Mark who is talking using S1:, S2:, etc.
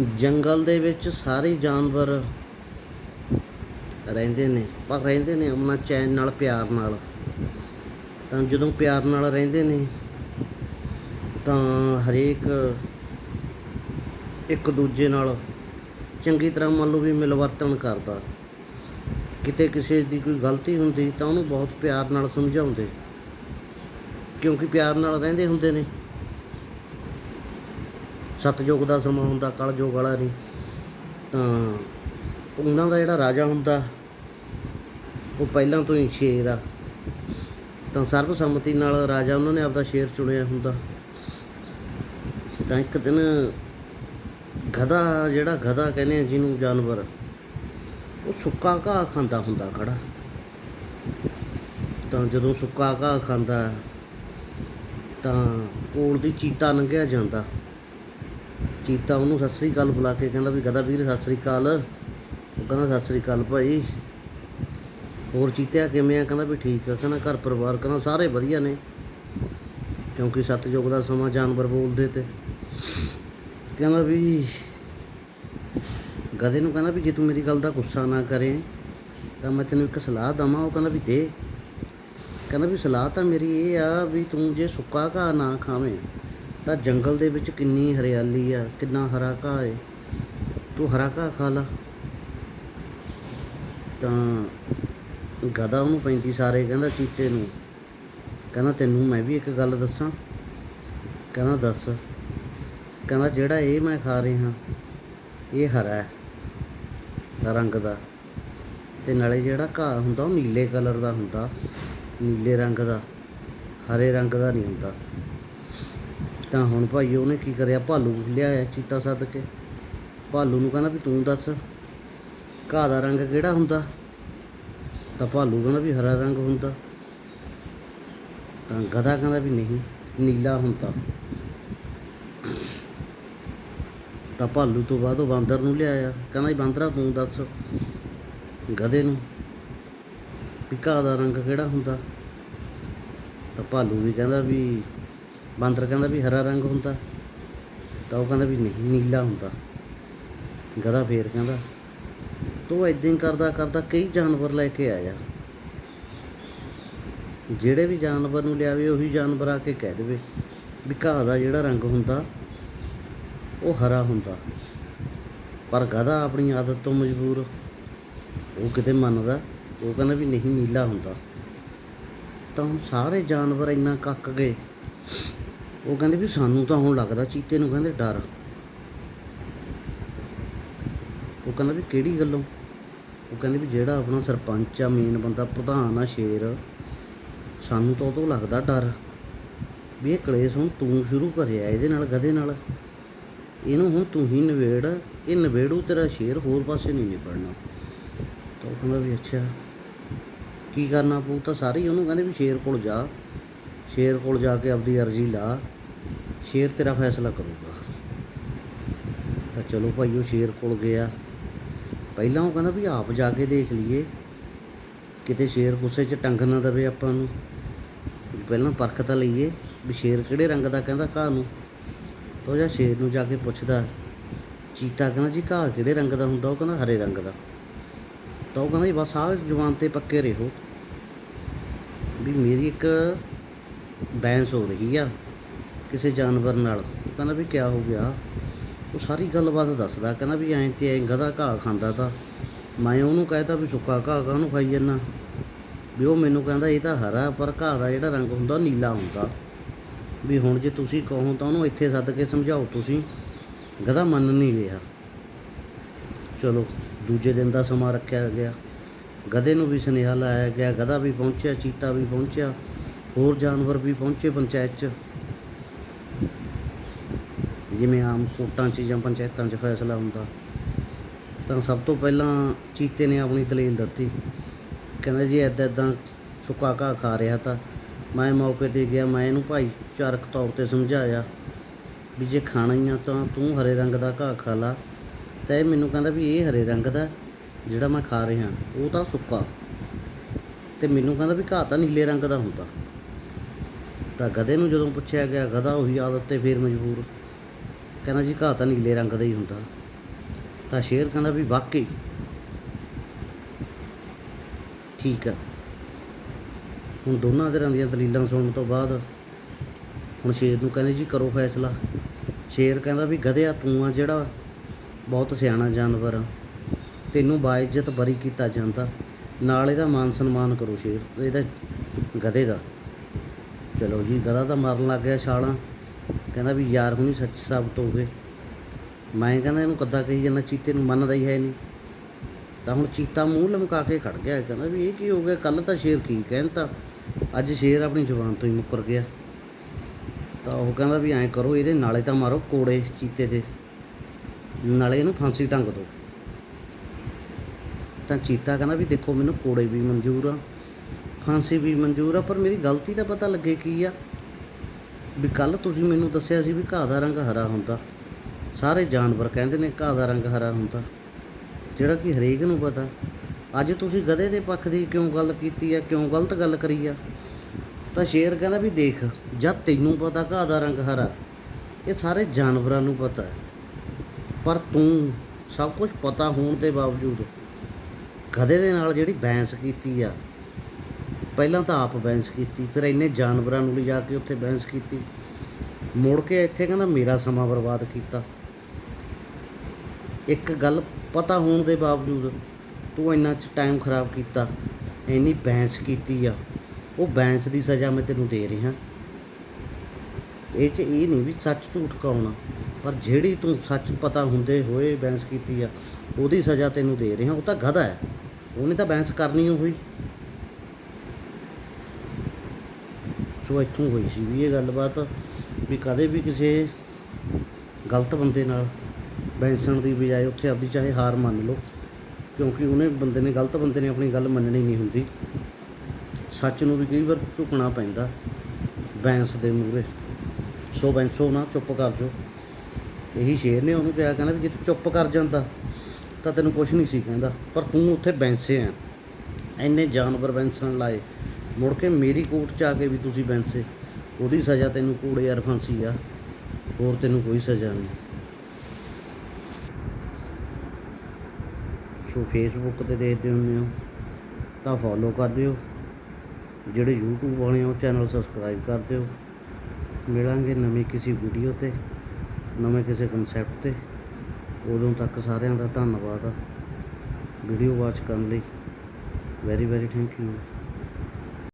S1: ਜੰਗਲ ਦੇ ਵਿੱਚ ਸਾਰੇ ਜਾਨਵਰ ਰਹਿੰਦੇ ਨੇ, ਪਰ ਰਹਿੰਦੇ ਨੇ ਅਮਨਾ ਚੈਨ ਨਾਲ, ਪਿਆਰ ਨਾਲ। ਤਾਂ ਜਦੋਂ ਪਿਆਰ ਨਾਲ ਰਹਿੰਦੇ ਨੇ, ਤਾਂ ਹਰੇਕ ਇੱਕ ਦੂਜੇ ਨਾਲ ਚੰਗੀ ਤਰ੍ਹਾਂ ਮੰਨ ਲਓ ਵੀ ਮਿਲਵਰਤਨ ਕਰਦਾ। ਕਿਤੇ ਕਿਸੇ ਦੀ ਕੋਈ ਗਲਤੀ ਹੁੰਦੀ ਤਾਂ ਉਹਨੂੰ ਬਹੁਤ ਪਿਆਰ ਨਾਲ ਸਮਝਾਉਂਦੇ, ਕਿਉਂਕਿ ਪਿਆਰ ਨਾਲ ਰਹਿੰਦੇ ਹੁੰਦੇ ਨੇ। ਸਤਜੁਗ ਦਾ ਸਮਾਂ ਹੁੰਦਾ, ਕਲਯੋਗ ਵਾਲਾ ਨਹੀਂ। ਤਾਂ ਉਹਨਾਂ ਦਾ ਜਿਹੜਾ ਰਾਜਾ ਹੁੰਦਾ, ਉਹ ਪਹਿਲਾਂ ਤੋਂ ਹੀ ਸ਼ੇਰ ਆ। ਤਾਂ ਸਰਬਸੰਮਤੀ ਨਾਲ ਰਾਜਾ ਉਹਨਾਂ ਨੇ ਆਪਦਾ ਸ਼ੇਰ ਚੁਣਿਆ ਹੁੰਦਾ। ਤਾਂ ਇੱਕ ਦਿਨ ਗਧਾ, ਜਿਹੜਾ ਗਧਾ ਕਹਿੰਦੇ ਆ ਜਿਹਨੂੰ ਜਾਨਵਰ, ਉਹ ਸੁੱਕਾ ਘਾਹ ਖਾਂਦਾ ਹੁੰਦਾ ਖੜਾ। ਤਾਂ ਜਦੋਂ ਸੁੱਕਾ ਘਾਹ ਖਾਂਦਾ, ਤਾਂ ਕੋਲ ਦੀ ਚੀਤਾ ਲੰਘਿਆ ਜਾਂਦਾ। ਚੀਤਾ ਉਹਨੂੰ ਸਤਿ ਸ੍ਰੀ ਅਕਾਲ ਬੁਲਾ ਕੇ ਕਹਿੰਦਾ ਵੀ ਗਦਾ ਵੀਰ, ਸਤਿ ਸ੍ਰੀ ਅਕਾਲ। ਉਹ ਕਹਿੰਦਾ, ਸਤਿ ਸ੍ਰੀ ਅਕਾਲ ਭਾਈ। ਹੋਰ ਚੀਤਿਆ ਕਿਵੇਂ ਆ? ਕਹਿੰਦਾ ਵੀ ਠੀਕ ਆ। ਕਹਿੰਦਾ ਘਰ ਪਰਿਵਾਰ ਕਹਿੰਦਾ ਸਾਰੇ ਵਧੀਆ ਨੇ। ਕਿਉਂਕਿ ਸਤਜੁਗ ਦਾ ਸਮਾਂ ਜਾਨਵਰ ਬੋਲਦੇ ਤੇ। ਕਹਿੰਦਾ ਵੀ ਗਧੇ ਨੂੰ ਕਹਿੰਦਾ ਵੀ ਜੇ ਤੂੰ ਮੇਰੀ ਗੱਲ ਦਾ ਗੁੱਸਾ ਨਾ ਕਰੇ, ਤਾਂ ਮੈਂ ਤੈਨੂੰ ਇੱਕ ਸਲਾਹ ਦਵਾਂ। ਉਹ ਕਹਿੰਦਾ ਵੀ ਦੇ। ਕਹਿੰਦਾ ਵੀ ਸਲਾਹ ਤਾਂ ਮੇਰੀ ਇਹ ਆ ਵੀ ਤੂੰ ਜੇ ਸੁੱਕਾ ਘਾਹ ਨਾ ਖਾਵੇਂ ਤਾਂ ਜੰਗਲ ਦੇ ਵਿੱਚ ਕਿੰਨੀ ਹਰਿਆਲੀ ਆ, ਕਿੰਨਾ ਹਰਾ ਘਾਹ ਹੈ ਤੂੰ ਹਰਾ ਘਾਹ ਖਾ ਲਾ। ਤਾਂ ਗਦਾ ਉਹਨੂੰ ਪੈਂਦੀ ਸਾਰੇ, ਕਹਿੰਦਾ ਚੀਤੇ ਨੂੰ। ਕਹਿੰਦਾ ਤੈਨੂੰ ਮੈਂ ਵੀ ਇੱਕ ਗੱਲ ਦੱਸਾਂ। ਕਹਿੰਦਾ ਦੱਸ। ਕਹਿੰਦਾ ਜਿਹੜਾ ਇਹ ਮੈਂ ਖਾ ਰਿਹਾ, ਇਹ ਹਰਾ ਹੈ ਰੰਗ ਦਾ। ਤੇ ਨਾਲੇ ਜਿਹੜਾ ਘਾਹ ਹੁੰਦਾ ਉਹ ਨੀਲੇ ਕਲਰ ਦਾ ਹੁੰਦਾ, ਨੀਲੇ ਰੰਗ ਦਾ, ਹਰੇ ਰੰਗ ਦਾ ਨਹੀਂ ਹੁੰਦਾ। ਤਾਂ ਹੁਣ ਭਾਈ ਉਹਨੇ ਕੀ ਕਰਿਆ? ਭਾਲੂ ਲਿਆਇਆ ਚੀਤਾ ਸੱਦ ਕੇ। ਭਾਲੂ ਨੂੰ ਕਹਿੰਦਾ ਵੀ ਤੂੰ ਦੱਸ, ਘਾਹ ਦਾ ਰੰਗ ਕਿਹੜਾ ਹੁੰਦਾ? ਤਾਂ ਭਾਲੂ ਕਹਿੰਦਾ ਵੀ ਹਰਾ ਰੰਗ ਹੁੰਦਾ। ਤਾਂ ਗਧਾ ਕਹਿੰਦਾ ਵੀ ਨਹੀਂ, ਨੀਲਾ ਹੁੰਦਾ। ਤਾਂ ਭਾਲੂ ਤੋਂ ਬਾਅਦ ਉਹ ਬਾਂਦਰ ਨੂੰ ਲਿਆਇਆ। ਕਹਿੰਦਾ ਜੀ ਬਾਂਦਰਾ ਤੂੰ ਦੱਸ ਗਧੇ ਨੂੰ ਵੀ ਘਾਹ ਦਾ ਰੰਗ ਕਿਹੜਾ ਹੁੰਦਾ? ਤਾਂ ਭਾਲੂ ਵੀ ਕਹਿੰਦਾ ਵੀ ਬਾਂਦਰ ਕਹਿੰਦਾ ਵੀ ਹਰਾ ਰੰਗ ਹੁੰਦਾ, ਤਾਂ ਉਹ ਕਹਿੰਦਾ ਵੀ ਨਹੀਂ, ਨੀਲਾ ਹੁੰਦਾ। ਗਧਾ ਫੇਰ ਕਹਿੰਦਾ, ਤੂੰ ਇਦਾਂ ਹੀ ਕਰਦਾ ਕਰਦਾ ਕਈ ਜਾਨਵਰ ਲੈ ਕੇ ਆਇਆ। ਜਿਹੜੇ ਵੀ ਜਾਨਵਰ ਨੂੰ ਲਿਆਵੇ, ਉਹੀ ਜਾਨਵਰ ਆ ਕੇ ਕਹਿ ਦੇਵੇ ਵੀ ਘਾਹ ਦਾ ਜਿਹੜਾ ਰੰਗ ਹੁੰਦਾ, ਉਹ ਹਰਾ ਹੁੰਦਾ। ਪਰ ਗਧਾ ਆਪਣੀ ਆਦਤ ਤੋਂ ਮਜਬੂਰ, ਉਹ ਕਿਤੇ ਮੰਨਦਾ, ਉਹ ਕਹਿੰਦਾ ਵੀ ਨਹੀਂ, ਨੀਲਾ ਹੁੰਦਾ। ਤਾਂ ਹੁਣ ਸਾਰੇ ਜਾਨਵਰ ਇੰਨਾ ਕੱਕ ਗਏ। ਉਹ ਕਹਿੰਦੇ ਵੀ ਸਾਨੂੰ ਤਾਂ ਹੁਣ ਲੱਗਦਾ ਚੀਤੇ ਨੂੰ ਕਹਿੰਦੇ ਡਰ। ਉਹ ਕਹਿੰਦਾ ਵੀ ਕਿਹੜੀ ਗੱਲੋਂ? ਉਹ ਕਹਿੰਦੇ ਵੀ ਜਿਹੜਾ ਆਪਣਾ ਸਰਪੰਚ ਆ ਮੇਨ ਬੰਦਾ, ਪ੍ਰਧਾਨ ਆ, ਸ਼ੇਰ, ਸਾਨੂੰ ਤਾਂ ਉਹ ਤੋਂ ਲੱਗਦਾ ਡਰ ਵੀ ਇਹ ਕਲੇਸ਼ ਹੁਣ ਤੂੰ ਸ਼ੁਰੂ ਕਰਿਆ ਇਹਦੇ ਨਾਲ, ਗਧੇ ਨਾਲ। ਇਹਨੂੰ ਹੁਣ ਤੂੰ ਹੀ ਨਵੇੜ ਇਹ ਨਵੇੜੂ ਤੇਰਾ ਸ਼ੇਰ ਹੋਰ ਪਾਸੇ ਨਹੀਂ ਨਿਬੜਨਾ। ਤਾਂ ਉਹ ਕਹਿੰਦਾ ਵੀ ਅੱਛਾ, ਕੀ ਕਰਨਾ ਪਊ? ਤਾਂ ਸਾਰੇ ਉਹਨੂੰ ਕਹਿੰਦੇ ਵੀ ਸ਼ੇਰ ਕੋਲ ਜਾ। ਸ਼ੇਰ ਕੋਲ ਜਾ ਕੇ ਆਪਦੀ ਅਰਜ਼ੀ ਲਾ, ਸ਼ੇਰ ਤੇਰਾ ਫੈਸਲਾ ਕਰੂਗਾ। ਤਾਂ ਚਲੋ ਭਾਈ, ਉਹ ਸ਼ੇਰ ਕੋਲ ਗਿਆ। ਪਹਿਲਾਂ ਉਹ ਕਹਿੰਦਾ ਵੀ ਆਪ ਜਾ ਕੇ ਦੇਖ ਲਈਏ, ਕਿਤੇ ਸ਼ੇਰ ਗੁੱਸੇ 'ਚ ਟੰਗ ਨਾ ਦਵੇ ਆਪਾਂ ਨੂੰ। ਪਹਿਲਾਂ ਪਰਖ ਤਾਂ ਲਈਏ ਵੀ ਸ਼ੇਰ ਕਿਹੜੇ ਰੰਗ ਦਾ ਕਹਿੰਦਾ ਘਾਹ ਨੂੰ। ਤਾਂ ਉਹ ਜਾਂ ਸ਼ੇਰ ਨੂੰ ਜਾ ਕੇ ਪੁੱਛਦਾ, ਚੀਤਾ ਕਹਿੰਦਾ ਜੀ ਘਾਹ ਕਿਹੜੇ ਰੰਗ ਦਾ ਹੁੰਦਾ? ਉਹ ਕਹਿੰਦਾ ਹਰੇ ਰੰਗ ਦਾ। ਤਾਂ ਉਹ ਕਹਿੰਦਾ ਜੀ ਬਸ ਆਹ ਜਵਾਨ ਤੇ ਪੱਕੇ ਰਹੋ। ਵੀ ਮੇਰੀ ਇੱਕ ਬੈਂਸ ਹੋ ਰਹੀ ਆ ਕਿਸੇ ਜਾਨਵਰ ਨਾਲ। ਉਹ ਕਹਿੰਦਾ ਵੀ ਕਿਆ ਹੋ ਗਿਆ? ਉਹ ਸਾਰੀ ਗੱਲਬਾਤ ਦੱਸਦਾ, ਕਹਿੰਦਾ ਵੀ ਐਂ ਤੇ ਐਂ ਗਧਾ ਘਾਹ ਖਾਂਦਾ ਤਾਂ। ਮੈਂ ਉਹਨੂੰ ਕਹਿਤਾ ਵੀ ਸੁੱਕਾ ਘਾਹ ਕਾਹਨੂੰ ਖਾਈ ਜਾਂਦਾ? ਵੀ ਉਹ ਮੈਨੂੰ ਕਹਿੰਦਾ ਇਹ ਤਾਂ ਹਰਾ, ਪਰ ਘਾਹ ਦਾ ਜਿਹੜਾ ਰੰਗ ਹੁੰਦਾ ਨੀਲਾ ਹੁੰਦਾ। ਵੀ ਹੁਣ ਜੇ ਤੁਸੀਂ ਕਹੋ ਤਾਂ ਉਹਨੂੰ ਇੱਥੇ ਸੱਦ ਕੇ ਸਮਝਾਓ ਤੁਸੀਂ। ਗਧਾ ਮੰਨ ਨਹੀਂ ਰਿਹਾ। ਚਲੋ, ਦੂਜੇ ਦਿਨ ਦਾ ਸਮਾਂ ਰੱਖਿਆ ਗਿਆ। ਗਧੇ ਨੂੰ ਵੀ ਸੁਨੇਹਾ ਲਾਇਆ ਗਿਆ, ਗਧਾ ਵੀ ਪਹੁੰਚਿਆ, ਚੀਤਾ ਵੀ ਪਹੁੰਚਿਆ। ਹੋਰ ਜਾਨਵਰ ਵੀ ਪਹੁੰਚੇ ਪੰਚਾਇਤ 'ਚ। ਜਿਵੇਂ ਆਮ ਕੋਰਟਾਂ 'ਚ ਜਾਂ ਪੰਚਾਇਤਾਂ 'ਚ ਫੈਸਲਾ ਹੁੰਦਾ। ਤਾਂ ਸਭ ਤੋਂ ਪਹਿਲਾਂ ਚੀਤੇ ਨੇ ਆਪਣੀ ਦਲੀਲ ਦਿੱਤੀ। ਕਹਿੰਦਾ ਜੀ ਇੱਦਾਂ ਇੱਦਾਂ ਸੁੱਕਾ ਘਾਹ ਖਾ ਰਿਹਾ ਤਾਂ ਮੈਂ ਮੌਕੇ ਤੇ ਗਿਆ, ਮੈਂ ਇਹਨੂੰ ਭਾਈਚਾਰਕ ਤੌਰ ਤੇ ਸਮਝਾਇਆ ਵੀ ਜੇ ਖਾਣਾ ਹੀ ਆ ਤਾਂ ਤੂੰ ਹਰੇ ਰੰਗ ਦਾ ਘਾਹ ਖਾ ਲਾ। ਤਾਂ ਇਹ ਮੈਨੂੰ ਕਹਿੰਦਾ ਵੀ ਇਹ ਹਰੇ ਰੰਗ ਦਾ ਜਿਹੜਾ ਮੈਂ ਖਾ ਰਿਹਾ, ਉਹ ਤਾਂ ਸੁੱਕਾ। ਤੇ ਮੈਨੂੰ ਕਹਿੰਦਾ ਵੀ ਘਾਹ ਤਾਂ ਨੀਲੇ ਰੰਗ ਦਾ ਹੁੰਦਾ। ਤਾਂ ਗਧੇ ਨੂੰ ਜਦੋਂ ਪੁੱਛਿਆ ਗਿਆ, ਗਧਾ ਉਹੀ ਆਦਤ ਤੇ ਫੇਰ ਮਜਬੂਰ? ਕਹਿੰਦਾ, ਜੀ, ਘਾਹ ਤਾਂ ਨੀਲੇ ਰੰਗ ਦਾ ਹੀ ਹੁੰਦਾ। ਤਾਂ ਸ਼ੇਰ ਕਹਿੰਦਾ ਵੀ, ਵਾਕਈ? ਠੀਕ ਆ। ਹੁਣ ਦੋਨਾਂ ਧਿਰਾਂ ਦੀਆਂ ਦਲੀਲਾਂ ਸੁਣਨ ਤੋਂ ਬਾਅਦ ਹੁਣ ਸ਼ੇਰ ਨੂੰ ਕਹਿੰਦੇ, ਜੀ, ਕਰੋ ਫੈਸਲਾ। ਸ਼ੇਰ ਕਹਿੰਦਾ ਵੀ, ਗਧਿਆ, ਤੂੰ ਆ ਜਿਹੜਾ ਬਹੁਤ ਸਿਆਣਾ ਜਾਨਵਰ ਆ। ਤੈਨੂੰ ਬਾਇਜ਼ਤ ਬਰੀ ਕੀਤਾ ਜਾਂਦਾ। ਨਾਲ ਇਹਦਾ ਮਾਨ ਸਨਮਾਨ ਕਰੋ ਸ਼ੇਰ, ਇਹਦਾ ਗਧੇ ਦਾ। ਚਲੋ ਜੀ, ਗਧਾ ਤਾਂ ਮਰਨ ਲੱਗ ਗਿਆ ਛਾਲਾਂ। ਕਹਿੰਦਾ ਵੀ ਯਾਰ ਹੁਣੀ ਸੱਚ ਸਾਬਤ ਹੋ ਗਏ। ਮੈਂ ਕਹਿੰਦਾ ਇਹਨੂੰ ਕੱਦਾ ਕਹੀ ਜਾਂਦਾ, ਚੀਤੇ ਨੂੰ ਮੰਨਦਾ ਹੀ ਹੈ ਨਹੀਂ। ਤਾਂ ਹੁਣ ਚੀਤਾ ਮੂੰਹ ਲਮਕਾ ਕੇ ਖੜ ਗਿਆ, ਕਹਿੰਦਾ ਵੀ ਇਹ ਕੀ ਹੋ ਗਿਆ ਕੱਲ ਤਾਂ ਸ਼ੇਰ ਕੀ ਕਹਿੰਦਾ ਅੱਜ ਸ਼ੇਰ ਆਪਣੀ ਜ਼ੁਬਾਨ ਤੋਂ ਹੀ ਮੁੱਕਰ ਗਿਆ। ਤਾਂ ਉਹ ਕਹਿੰਦਾ ਵੀ ਐਂ ਕਰੋ, ਇਹਦੇ ਨਾਲੇ ਤਾਂ ਮਾਰੋ ਕੋੜੇ ਚੀਤੇ ਦੇ। ਨਾਲੇ ਇਹਨੂੰ ਫਾਂਸੀ ਟੰਗ ਦਿਓ। ਤਾਂ ਚੀਤਾ ਕਹਿੰਦਾ ਵੀ ਦੇਖੋ, ਮੈਨੂੰ ਕੋੜੇ ਵੀ ਮਨਜ਼ੂਰ ਆ। ਫਾਂਸੀ ਵੀ ਮਨਜ਼ੂਰ ਆ, ਪਰ ਮੇਰੀ ਗਲਤੀ ਦਾ ਪਤਾ ਲੱਗੇ ਕੀ ਆ? ਵੀ ਕੱਲ ਤੁਸੀਂ ਮੈਨੂੰ ਦੱਸਿਆ ਸੀ ਵੀ ਘਾਹ ਦਾ ਰੰਗ ਹਰਾ ਹੁੰਦਾ। ਸਾਰੇ ਜਾਨਵਰ ਕਹਿੰਦੇ ਨੇ ਘਾਹ ਦਾ ਰੰਗ ਹਰਾ ਹੁੰਦਾ। ਜਿਹੜਾ ਕਿ ਹਰੇਕ ਨੂੰ ਪਤਾ। ਅੱਜ ਤੁਸੀਂ ਗਧੇ ਦੇ ਪੱਖ ਦੀ ਕਿਉਂ ਗੱਲ ਕੀਤੀ ਆ, ਕਿਉਂ ਗਲਤ ਗੱਲ ਕਰੀ ਆ? ਤਾਂ ਸ਼ੇਰ ਕਹਿੰਦਾ ਵੀ ਦੇਖ, ਜਦ ਤੈਨੂੰ ਪਤਾ ਘਾਹ ਦਾ ਰੰਗ ਹਰਾ, ਇਹ ਸਾਰੇ ਜਾਨਵਰਾਂ ਨੂੰ ਪਤਾ ਹੈ। ਪਰ ਤੂੰ ਸਭ ਕੁਝ ਪਤਾ ਹੋਣ ਦੇ ਬਾਵਜੂਦ ਗਧੇ ਦੇ ਨਾਲ ਜਿਹੜੀ ਬੈਂਸ ਕੀਤੀ ਆ ਪਹਿਲਾਂ ਤਾਂ ਆਪ ਬਹਿਸ ਕੀਤੀ, ਫਿਰ ਇੰਨੇ ਜਾਨਵਰਾਂ ਨੂੰ ਲਿਜਾ ਕੇ ਉੱਥੇ ਬਹਿਸ ਕੀਤੀ। ਮੁੜ ਕੇ ਇੱਥੇ ਕਹਿੰਦਾ ਮੇਰਾ ਸਮਾਂ ਬਰਬਾਦ ਕੀਤਾ। ਇੱਕ ਗੱਲ ਪਤਾ ਹੋਣ ਦੇ ਬਾਵਜੂਦ ਤੂੰ ਇੰਨਾ ਚ ਟਾਈਮ ਖਰਾਬ ਕੀਤਾ, ਇੰਨੀ ਬਹਿਸ ਕੀਤੀ ਆ, ਉਹ ਬੈਂਸ ਦੀ ਸਜ਼ਾ ਮੈਂ ਤੈਨੂੰ ਦੇ ਰਿਹਾ। ਇਹ ਚ ਇਹ ਨਹੀਂ ਵੀ ਸੱਚ ਝੂਠ ਕਹਾਉਣਾ ਪਰ ਜਿਹੜੀ ਤੂੰ ਸੱਚ ਪਤਾ ਹੁੰਦੇ ਹੋਏ ਬਹਿਸ ਕੀਤੀ ਆ, ਉਹਦੀ ਸਜ਼ਾ ਤੈਨੂੰ ਦੇ ਰਿਹਾ, ਉਹ ਤਾਂ ਗਧਾ ਹੈ। ਉਹਨੇ ਤਾਂ ਬਹਿਸ ਕਰਨੀ ਓ ਹੋਈ ਸੋ ਇੱਥੋਂ ਹੋਈ ਸੀ ਵੀ ਇਹ ਗੱਲਬਾਤ ਵੀ ਕਦੇ ਵੀ ਕਿਸੇ ਗਲਤ ਬੰਦੇ ਨਾਲ ਬੈਂਸਣ ਦੀ ਬਜਾਏ ਉੱਥੇ ਆਪਦੀ ਚਾਹੇ ਹਾਰ ਮੰਨ ਲਓ, ਕਿਉਂਕਿ ਉਹਨੇ ਬੰਦੇ ਨੇ, ਗਲਤ ਬੰਦੇ ਨੇ ਆਪਣੀ ਗੱਲ ਮੰਨਣੀ ਨਹੀਂ ਹੁੰਦੀ। ਸੱਚ ਨੂੰ ਵੀ ਕਈ ਵਾਰ ਝੁਕਣਾ ਪੈਂਦਾ, ਬੈਂਸ ਦੇ ਮੂਹਰੇ। ਸੋ ਬੈਂਸੋ ਨਾ, ਚੁੱਪ ਕਰ ਜੋ ਇਹੀ ਸ਼ੇਰ ਨੇ ਉਹਨੂੰ ਕਿਹਾ, ਕਹਿੰਦਾ ਵੀ ਜੇ ਤੂੰ ਚੁੱਪ ਕਰ ਜਾਂਦਾ, ਤਾਂ ਤੈਨੂੰ ਕੁਝ ਨਹੀਂ ਸੀ ਕਹਿੰਦਾ, ਪਰ ਤੂੰ ਉੱਥੇ ਬੈਂਸੇ ਆ ਇੰਨੇ ਜਾਨਵਰ ਬੈਂਸਣ ਲਾਏ ਮੁੜ ਕੇ ਮੇਰੀ ਕੋਰਟ 'ਚ ਆ ਕੇ ਵੀ ਤੁਸੀਂ ਬੈਂਸੇ, ਉਹਦੀ ਸਜ਼ਾ ਤੈਨੂੰ ਕੂੜੇ ਯਾਰ ਫਾਂਸੀ ਆ, ਹੋਰ ਤੈਨੂੰ ਕੋਈ ਸਜ਼ਾ ਨਹੀਂ। ਸੋ ਫੇਸਬੁੱਕ ਤੇ ਦੇਖਦੇ ਹੁੰਦੇ ਹੋ ਤਾਂ ਫੋਲੋ ਕਰ ਦਿਓ। ਜਿਹੜੇ YouTube ਵਾਲੇ ਆ, ਉਹ ਚੈਨਲ ਸਬਸਕ੍ਰਾਈਬ ਕਰ ਦਿਓ। ਮਿਲਾਂਗੇ ਨਵੀਂ ਕਿਸੇ ਵੀਡੀਓ ਤੇ, ਨਵੇਂ ਕਿਸੇ ਕਨਸੈਪਟ ਤੇ। ਉਦੋਂ ਤੱਕ ਸਾਰਿਆਂ ਦਾ ਧੰਨਵਾਦ ਆ ਵੀਡੀਓ ਵਾਚ ਕਰਨ ਲਈ। Very very thank you